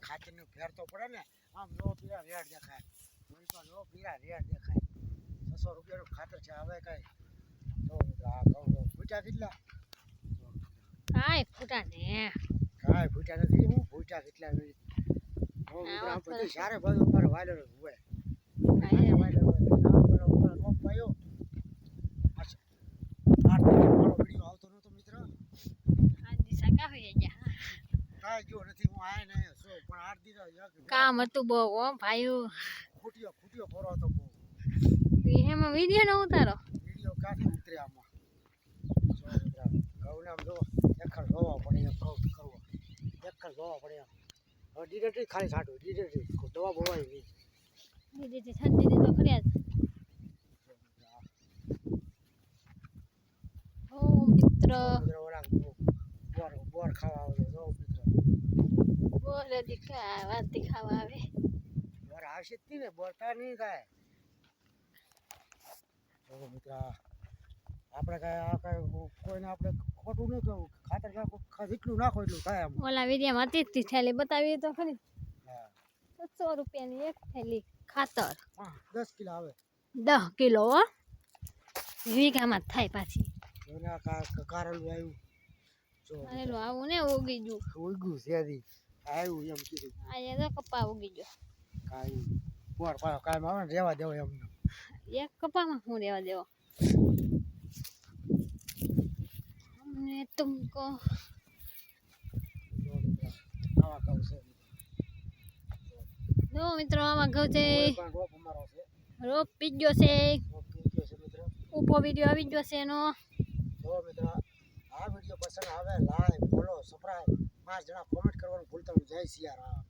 ખાતરનું ફેર તો પડે ને. આમ પીરા રેડ દેખાય જોઈતો નો પીરા રેડ દેખાય છસો રૂપિયાનું ખાતર છે હવે કઈ તો આ જો ફૂટ્યા કેટલા કાંઈ ફૂટા ને કાંઈ ફૂટ્યા નથી હું ફૂટ્યા કેટલા નથી સારે બધું ઉપર હોય કાંઈ હોય આ ઉપર ઉપર રોપ પાયો અચ્છા આઠ તારીખે મારો વીડિયો આવતો નહોતો મિત્ર આ દિશા કા હોય ગયા કાંઈ ગયો નથી હું આય ને સો પણ આઠ દિવસ કામ હતું બહુ ઓ ભાઈઓ. ખૂટ્યો ખૂટ્યો ખોરો હતો બહુ. એમાં વીડિયો નો ઉતારો? વીડિયો કાઢી ઉતરે આમાં? જો જો એકર જોવા પડે ઘઉં કરવો. એકર જોવા પડે હવે ડિરેક્ટરી ખાલી છાંટવું ડિરેક્ટરી દવા બોવાય નહીં. ડિરેક્ટરી છાંટી દીધો તો ખરી આજ ઓ મિત્ર બોર ખાવા આવે જો મિત્રો. બોલે દીખા વાત ખાવા આવે. બોર આવશે જ ને બોરતા નહીં કાય જો મિત્રો આપણે કાંઈ આ કાંઈ કોઈને આપણે ખોટું નહીં કહું ખાતર કાંઈ જેટલું નાખો એટલું થાય આમ. ઓલા વિડીયોમાં હતી જ તી થેલી બતાવી તો ખરી. હા. છસો રૂપિયાની એક થેલી ખાતર. દસ કિલો આવે. દસ કિલો વીઘામાં થાય પાછી. કારેલું આવ્યું. જો અરેલું આવું ને ઉગી ગયું ઉગ્યું શેરી આવ્યું એમ કીધું અહીંયા તો કપા ઉગી ગયો કાંઈ બોર પાડો કાંઈ આવે ને રહેવા દેવો એમને એક કપામાં હું રહેવા દેવો हमने तुमको જો મિત્રો, આવા ઘઉં છે જો મિત્રો આમાં ઘઉં છે કોઈ પણ રોપ અમારો છે રોપ પીજો છે રોપ થઈ ગયો છે મિત્રો ઉપો વિડીયો આવી ગયો છે એનો જો મિત્રો આ વીડિયો પસંદ આવે, લાઈક, ફોલો સબસ્ક્રાઈબ પાંચ જણા કોમેન્ટ કરવાનું ભૂલતા નહીં. જય સિયારામ.